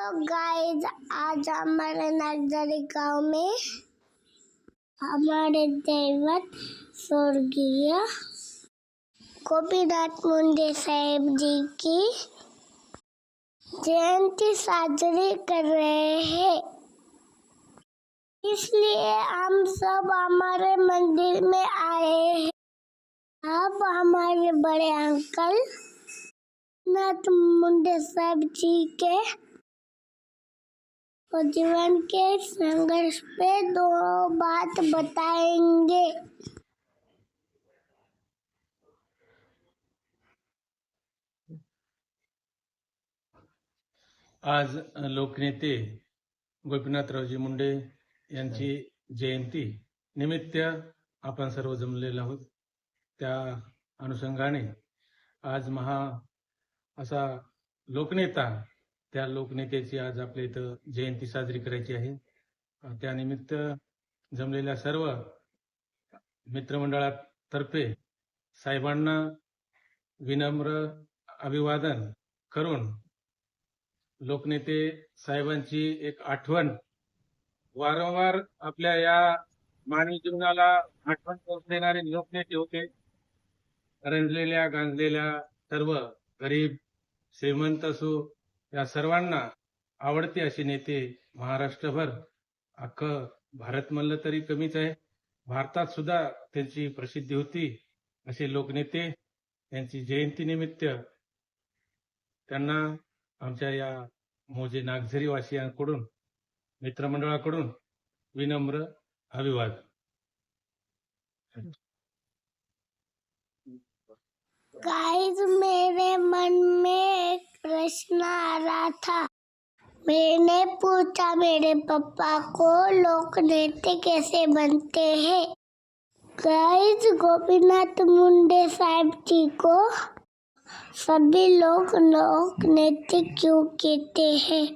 तो गाइस आज हमारे नर्सरी गाँव में हमारे दैवत स्वर्गीय गोपीनाथ मुंडे साहेब जी की जयंती साजरी कर रहे हैं। इसलिए हम सब हमारे मंदिर में आए हैं। अब हमारे बड़े अंकल, नाथ मुंडे साहब जी के और जीवन के संघर्ष पे दो बात बताएंगे। आज लोकनेते गोपीनाथरावजी मुंडे यांची जयंती निमित्त आपण सर्व जमलेलो आहोत. त्या अनुषंगाने आज महा असा लोकनेता त्या लोकनेत्याची आज आपल्या इथं जयंती साजरी करायची आहे. त्यानिमित्त जमलेल्या सर्व मित्रमंडळातर्फे साहेबांना विनम्र अभिवादन करून लोकनेते साहेबांची एक आठवण वारंवार आपल्या या मानवी जीवनाला आठवण करून देणारे लोकनेते होते. रंजलेल्या गांजलेल्या सर्व गरीब श्रीमंत असो या सर्वांना आवडते असे नेते महाराष्ट्रभर. अख्खं भारत म्हणलं तरी कमीच आहे. भारतात सुद्धा त्यांची प्रसिद्धी होती. असे लोकनेते त्यांची जयंती निमित्त त्यांना आमच्या या मोजे नागझरी वासियांकडून मित्रमंडळाकडून विनम्र अभिवादन. गाइस मेरे मन में प्रश्न आ रहा था। मैंने पूछा, मेरे पापा को लोक नृत्य कैसे बनते हैं? गाइस, गोपीनाथ मुंडे साहब जी को सभी लोग लोक नृत्य क्यों कहते हैं?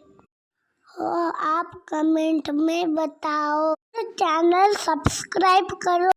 आप कमेंट में बताओ। चैनल सब्सक्राइब करो।